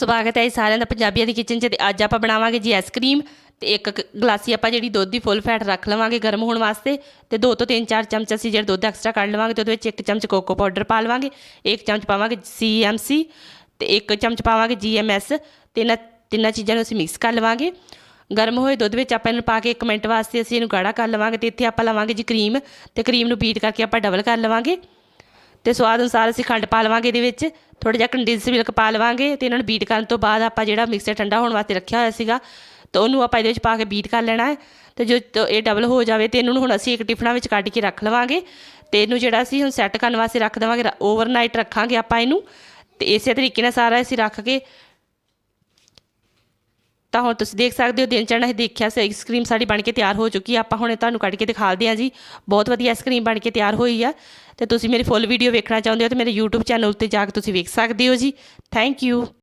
ਸਵਾਗਤ ਹੈ ਜੀ ਸਾਰਿਆਂ ਦਾ ਪੰਜਾਬੀਆਂ ਦੀ ਕਿਚਨ 'ਚ ਤੇ ਅੱਜ ਆਪਾਂ ਬਣਾਵਾਂਗੇ ਜੀ ਆਈਸਕ੍ਰੀਮ ਤੇ ਇੱਕ ਗਲਾਸੀ ਆਪਾਂ ਜਿਹੜੀ ਦੁੱਧ ਦੀ ਫੁੱਲ ਫੈਟ ਰੱਖ ਲਵਾਂਗੇ ਗਰਮ ਹੋਣ ਵਾਸਤੇ ਤੇ ਦੋ ਤੋਂ ਤਿੰਨ ਚਾਰ ਚਮਚ ਅਸੀਂ ਜਿਹੜਾ ਦੁੱਧ ਐਕਸਟਰਾ ਕੱਢ ਲਵਾਂਗੇ ਤੇ ਉਹਦੇ ਵਿੱਚ ਇੱਕ ਚਮਚ ਕੋਕੋ ਪਾਊਡਰ ਪਾ ਲਵਾਂਗੇ, ਇੱਕ ਚਮਚ ਪਾਵਾਂਗੇ ਸੀਐਮਸੀ ਤੇ ਇੱਕ ਚਮਚ ਪਾਵਾਂਗੇ ਜੀਐਮਐਸ ਤੇ ਇਹਨਾਂ ਤਿੰਨਾਂ ਚੀਜ਼ਾਂ ਨੂੰ ਅਸੀਂ ਮਿਕਸ ਕਰ ਲਵਾਂਗੇ। ਗਰਮ ਹੋਏ ਦੁੱਧ ਵਿੱਚ ਆਪਾਂ ਇਹਨੂੰ ਪਾ ਕੇ 1 ਮਿੰਟ ਵਾਸਤੇ ਅਸੀਂ ਇਹਨੂੰ ਗਾੜਾ ਕਰ ਲਵਾਂਗੇ ਤੇ ਇੱਥੇ ਆਪਾਂ ਲਵਾਂਗੇ ਜੀ ਕਰੀਮ ਤੇ ਕਰੀਮ ਨੂੰ ਬੀਟ ਕਰਕੇ ਆਪਾਂ ਡਬਲ ਕਰ ਲਵਾਂਗੇ। ਤੇ ਸਵਾਦ ਅਨੁਸਾਰ ਅਸੀਂ ਖੰਡ ਪਾ ਲਵਾਂਗੇ ਇਹਦੇ ਵਿੱਚ ਥੋੜਾ ਜਿਹਾ ਕੰਡੈਂਸ ਮਿਲਕ ਪਾ ਲਵਾਂਗੇ ਤੇ ਇਹਨਾਂ ਨੂੰ ਬੀਟ ਕਰਨ ਤੋਂ ਬਾਅਦ ਆਪਾਂ ਜਿਹੜਾ ਮਿਕਸਰ ਠੰਡਾ ਹੋਣ ਵਾਸਤੇ ਰੱਖਿਆ ਹੋਇਆ ਸੀਗਾ, ਤਾਂ ਉਹਨੂੰ ਆਪਾਂ ਇਹਦੇ ਵਿੱਚ ਪਾ ਕੇ ਬੀਟ ਕਰ ਲੈਣਾ ਹੈ। ਤੇ ਜੋ ਤ- ਇਹ ਡਬਲ ਹੋ ਜਾਵੇ ਤੇ ਇਹਨੂੰ ਹੁਣ ਅਸੀਂ ਇੱਕ ਟਿਫਨਾ ਵਿੱਚ ਕੱਢ ਕੇ ਰੱਖ ਲਵਾਂਗੇ। ਤੇ ਇਹਨੂੰ ਜਿਹੜਾ ਅਸੀਂ ਹੁਣ ਸੈੱਟ ਕਰਨ ਵਾਸਤੇ ਰੱਖ ਦੇਵਾਂਗੇ ਓਵਰਨਾਈਟ ਰੱਖਾਂਗੇ ਆਪਾਂ ਇਹਨੂੰ। ਤੇ ਇਸੇ ਤਰੀਕੇ ਨਾਲ ਸਾਰਾ ਅਸੀਂ ਰੱਖ ਕੇ ਤਾਂ ਹੁਣ ਤੁਸੀਂ ਦੇਖ ਸਕਦੇ ਹੋ, ਦਿਨ ਚੜ੍ਹਨਾ ਅਸੀਂ ਦੇਖਿਆ ਸੀ ਆਈਸਕ੍ਰੀਮ ਸਾਡੀ ਬਣ ਕੇ ਤਿਆਰ ਹੋ ਚੁੱਕੀ ਆ। ਆਪਾਂ ਹੁਣੇ ਤੁਹਾਨੂੰ ਕੱਢ ਕੇ ਦਿਖਾਉਂਦੇ ਹਾਂ ਜੀ। ਬਹੁਤ ਵਧੀਆ ਆਈਸਕ੍ਰੀਮ ਬਣ ਕੇ ਤਿਆਰ ਹੋਈ ਆ। ਤੇ ਤੁਸੀਂ ਮੇਰੀ ਫੁੱਲ ਵੀਡੀਓ ਵੇਖਣਾ ਚਾਹੁੰਦੇ ਹੋ ਤੇ ਮੇਰੇ YouTube ਚੈਨਲ ਉੱਤੇ ਜਾ ਕੇ ਤੁਸੀਂ ਵੇਖ ਸਕਦੇ ਹੋ ਜੀ। Thank you